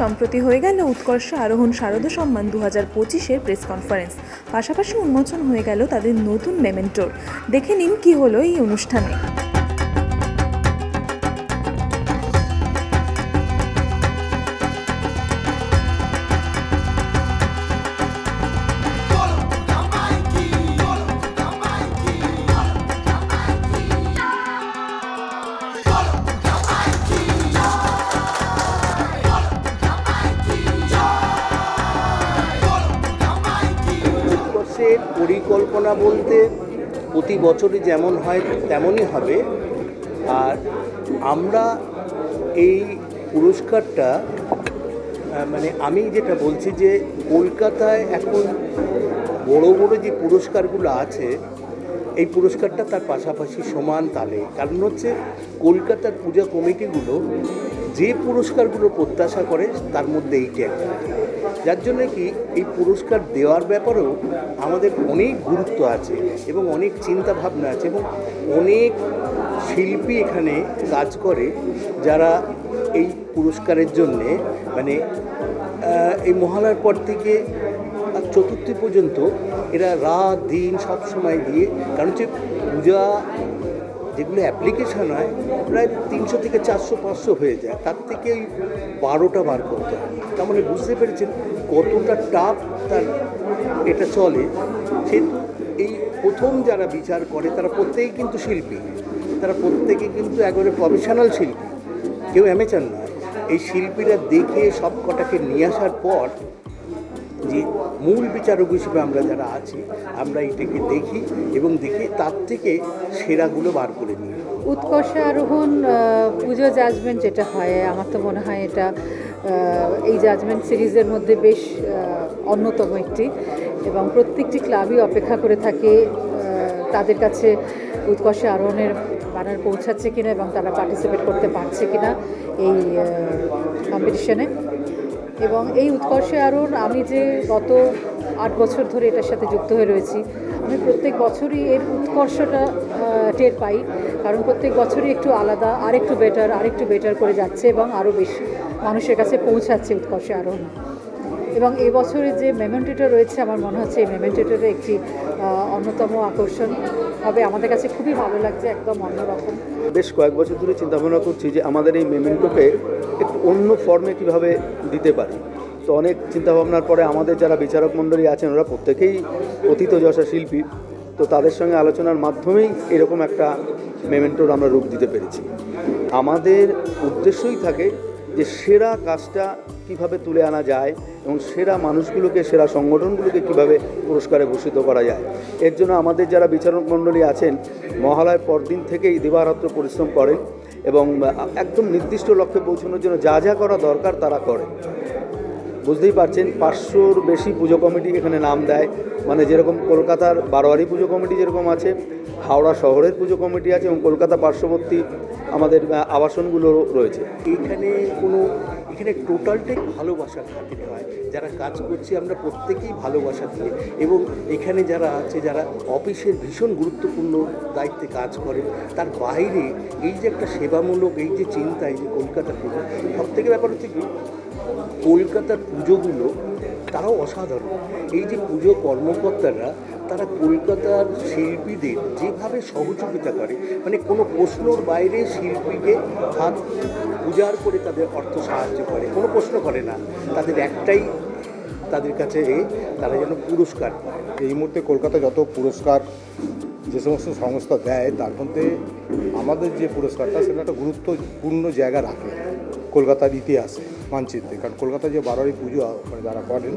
সম্প্রতি হয়ে গেল উৎকর্ষ আরোহণ শারদ সম্মান দু হাজার পঁচিশের প্রেস কনফারেন্স। পাশাপাশি উন্মোচন হয়ে গেল তাদের নতুন মেমেন্টোর। দেখে নিন কি হলো এই অনুষ্ঠানে। পরিকল্পনা বলতে প্রতি বছরই যেমন হয়, তেমনই হবে। আর আমরা এই পুরস্কারটা মানে আমি যেটা বলছি যে কলকাতায় এখন বড় বড় যে পুরস্কারগুলো আছে, এই পুরস্কারটা তার পাশাপাশি সমান তালে। কারণ হচ্ছে কলকাতার পূজা কমিটিগুলো যে পুরস্কারগুলো প্রত্যাশা করে, তার মধ্যে এইটি একটা। যার জন্য কি এই পুরস্কার দেওয়ার ব্যাপারেও আমাদের অনেক গুরুত্ব আছে এবং অনেক চিন্তা ভাবনা আছে এবং অনেক শিল্পী এখানে কাজ করে যারা এই পুরস্কারের জন্যে মানে এই মহালয়ার পর থেকে চতুর্থী পর্যন্ত এরা রাত, দিন সব সময় দিয়ে কারণ হচ্ছে পূজা যেগুলো অ্যাপ্লিকেশন হয়, প্রায় তিনশো থেকে চারশো, পাঁচশো হয়ে যায়। তার থেকে ওই বারোটা বার করতে হয়। তার মানে বুঝতে পেরেছেন কতটা টাফ তার এটা চলে। সেহেতু এই প্রথম যারা বিচার করে, তারা প্রত্যেকেই কিন্তু শিল্পী। তারা প্রত্যেকে কিন্তু একবারে প্রফেশনাল শিল্পী। কেউ অ্যামেচার নয়। এই শিল্পীরা দেখে সব কটাকে নিয়ে আসার পর যে মূল বিচারক হিসেবে আমরা যারা আছি, আমরা এটাকে দেখি এবং দেখি তার থেকে সেরাগুলো বার করে নিই। উৎকর্ষ আরোহণ পুজো জাজমেন্ট যেটা হয়, আমার তো মনে হয় এটা এই জাজমেন্ট সিরিজের মধ্যে বেশ অন্যতম একটি এবং প্রত্যেকটি ক্লাবই অপেক্ষা করে থাকে তাদের কাছে উৎকর্ষ আরোহণের ব্যানার পৌঁছাচ্ছে কিনা এবং তারা পার্টিসিপেট করতে পারছে কিনা এই কম্পিটিশনে এবং এই উৎকর্ষে আরোহণ আমি যে গত আট বছর ধরে এটার সাথে যুক্ত হয়ে রয়েছি, আমি প্রত্যেক বছরই এর উৎকর্ষটা টের পাই। কারণ প্রত্যেক বছরই একটু আলাদা, আরেকটু বেটার আরেকটু বেটার করে যাচ্ছে এবং আরও বেশি মানুষের কাছে পৌঁছাচ্ছে উৎকর্ষে আরোহণ। এবং এই বছরে যে মেমেন্টোটা রয়েছে, আমার মনে হচ্ছে এই মেমেন্টোটার একটি অন্যতম আকর্ষণ। হবে আমাদের কাছে খুবই ভালো লাগছে, একদম অন্যরকম। বেশ কয়েক বছর ধরে চিন্তা ভাবনা করছি যে আমাদের এই মেমেন্টোকে একটু অন্য ফর্মে কীভাবে দিতে পারি। তো অনেক চিন্তা ভাবনার পরে আমাদের যারা বিচারক মণ্ডলী আছেন, ওরা প্রত্যেকেই অতীত যশা শিল্পী। তো তাদের সঙ্গে আলোচনার মাধ্যমেই এরকম একটা মেমেন্টোর আমরা রূপ দিতে পেরেছি। আমাদের উদ্দেশ্যই থাকে যে সেরা কাজটা কীভাবে তুলে আনা যায় এবং সেরা মানুষগুলোকে, সেরা সংগঠনগুলোকে কীভাবে পুরস্কারে ভূষিত করা যায়। এর জন্য আমাদের যারা বিচারক মণ্ডলী আছেন মহালয় পরদিন থেকেই দিবারাত্র পরিশ্রম করেন এবং একদম নির্দিষ্ট লক্ষ্যে পৌঁছানোর জন্য যা যা করা দরকার তারা করে। বুঝতেই পারছেন, পাঁচশোর বেশি পুজো কমিটি এখানে নাম দেয়। মানে যেরকম কলকাতার বারোয়ারি পুজো কমিটি যেরকম আছে, হাওড়া শহরের পুজো কমিটি আছে এবং কলকাতা পার্শ্ববর্তী আমাদের আবাসনগুলো রয়েছে। এখানে কোনো এখানে টোটালটাই ভালোবাসার খাতিরে হয়। যারা কাজ করছি আমরা প্রত্যেকেই ভালোবাসা দিয়ে এবং এখানে যারা আছে, যারা অফিসের ভীষণ গুরুত্বপূর্ণ দায়িত্বে কাজ করে, তার বাইরে এই যে একটা সেবামূলক, এই যে চিন্তা, এই যে কলকাতার পুজো সব থেকে ব্যাপার হচ্ছে কি, কলকাতার পুজোগুলো তারাও অসাধারণ। এই যে পুজো কর্মকর্তারা তারা কলকাতার শিল্পীদের যেভাবে সহযোগিতা করে মানে কোনো প্রশ্নর বাইরে শিল্পীকে হাত উজাড় করে তাদের অর্থ সাহায্য করে, কোনো প্রশ্ন করে না। তাদের একটাই তাদের কাছে তারা যেন পুরস্কার পায়। এই মুহূর্তে কলকাতা যত পুরস্কার যে সমস্ত সংস্থা দেয়, তার মধ্যে আমাদের যে পুরস্কারটা, সেটা একটা গুরুত্বপূর্ণ জায়গা রাখে কলকাতার ইতিহাসে, মানচিত্রে। কারণ কলকাতা যে বারোয়ারি পুজো মানে যারা করেন,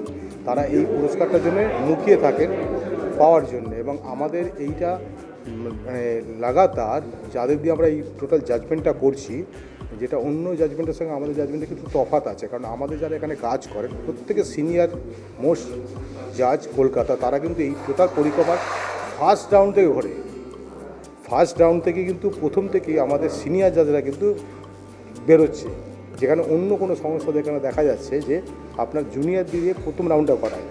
তারা এই পুরস্কারটার জন্য মুখিয়ে থাকেন। পাওয়ার জন্য এবং আমাদের এইটা মানে লাগাতার, যাদের দিয়ে আমরা এই টোটাল জাজমেন্টটা করছি, যেটা অন্য জাজমেন্টের সঙ্গে আমাদের জাজমেন্টে কিন্তু তফাৎ আছে। কারণ আমাদের যারা এখানে কাজ করেন, প্রত্যেকে সিনিয়র মোস্ট জাজ কলকাতা, তারা কিন্তু এই টোটাল পরিকল্পনা ফার্স্ট রাউন্ড থেকে ঘরে। ফার্স্ট রাউন্ড থেকে কিন্তু প্রথম থেকেই আমাদের সিনিয়র জাজরা কিন্তু বেরোচ্ছে। যেখানে অন্য কোনো সংস্থা এখানে দেখা যাচ্ছে যে, আপনার জুনিয়র দিয়ে প্রথম রাউন্ডটা করায়।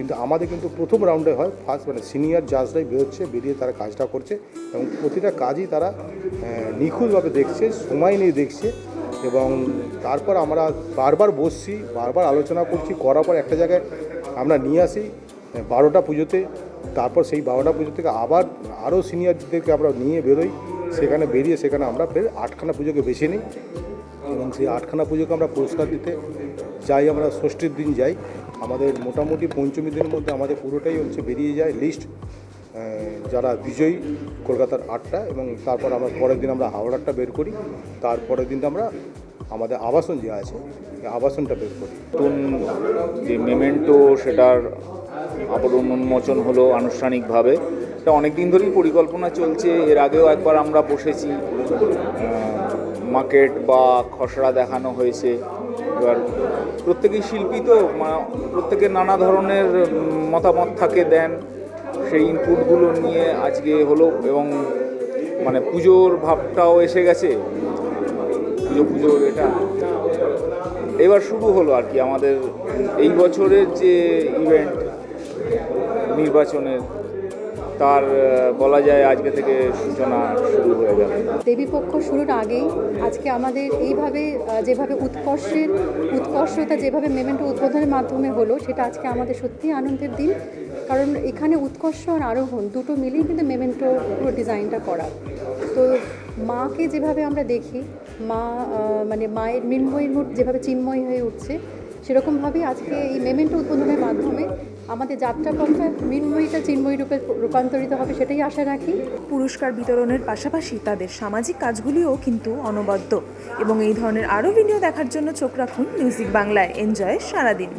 কিন্তু আমাদের কিন্তু প্রথম রাউন্ডে হয় ফার্স্ট মানে সিনিয়র জাজরাই বেরোচ্ছে, বেরিয়ে তারা কাজটা করছে এবং প্রতিটা কাজই তারা নিখুঁতভাবে দেখছে, সময় নিয়ে দেখছে এবং তারপর আমরা বারবার বসছি, বারবার আলোচনা করছি, করার পর একটা জায়গায় আমরা নিয়ে আসি বারোটা পুজোতে, তারপর সেই বারোটা পুজো থেকে আবার আরও সিনিয়রদেরকে আমরা নিয়ে বেরোই, সেখানে বেরিয়ে সেখানে আমরা ফের আটখানা পুজোকে বেছে নিই এবং সেই আটখানা পুজোকে আমরা পুরস্কার দিতে যাই, আমরা ষষ্ঠীর দিন যাই। আমাদের মোটামুটি পঞ্চমী দিনের মধ্যে আমাদের পুরোটাই হচ্ছে বেরিয়ে যায় লিস্ট যারা বিজয়ী কলকাতার আটটা এবং তারপর আমরা পরের দিন আমরা হাওড়ারটা বের করি, তারপরের দিন আমরা আমাদের আবাসন যে আছে আবাসনটা বের করি। নতুন যে মেমেন্টো সেটার আবরণ উন্মোচন হলো আনুষ্ঠানিকভাবে। এটা অনেক দিন ধরেই পরিকল্পনা চলছে, এর আগেও একবার আমরা বসেছি মার্কেট বা খসড়া দেখানো হয়েছে। এবার প্রত্যেকেই শিল্পী তো প্রত্যেকের নানা ধরনের মতামত থাকে, দেন সেই ইনপুটগুলো নিয়ে আজকে হলো এবং মানে পুজোর ভাবটাও এসে গেছে। পুজো পুজো, এটা। এবার শুরু হলো আর কি আমাদের এই বছরের যে ইভেন্ট নির্বাচনের তার বলা যায় আজকে থেকে সূচনা শুরু হয়ে গেল দেবীপক্ষ শুরুর আগেই আজকে আমাদের এইভাবে যেভাবে উৎকর্ষের, উৎকর্ষতা যেভাবে মেমেন্টো উদ্বোধনের মাধ্যমে হলো, সেটা আজকে আমাদের সত্যিই আনন্দের দিন। কারণ এখানে উৎকর্ষ আর আরোহণ দুটো মিলেই কিন্তু মেমেন্টো পুরো ডিজাইনটা করা। তো মাকে যেভাবে আমরা দেখি, মা মানে মায়ের মৃন্ময়ীর যেভাবে চিন্ময় হয়ে উঠছে সেরকমভাবেই আজকে এই মেমেন্টো উদ্বোধনের মাধ্যমে আমাদের যাত্রাপথটা মৃন্ময়ীটা চিন্ময়ী রূপে রূপান্তরিত হবে, সেটাই আশা রাখি। পুরস্কার বিতরণের পাশাপাশি তাদের সামাজিক কাজগুলিও কিন্তু অনবদ্য এবং এই ধরনের আরও ভিডিও দেখার জন্য চোখ রাখুন মিউজিক বাংলায়। এনজয় সারাদিন।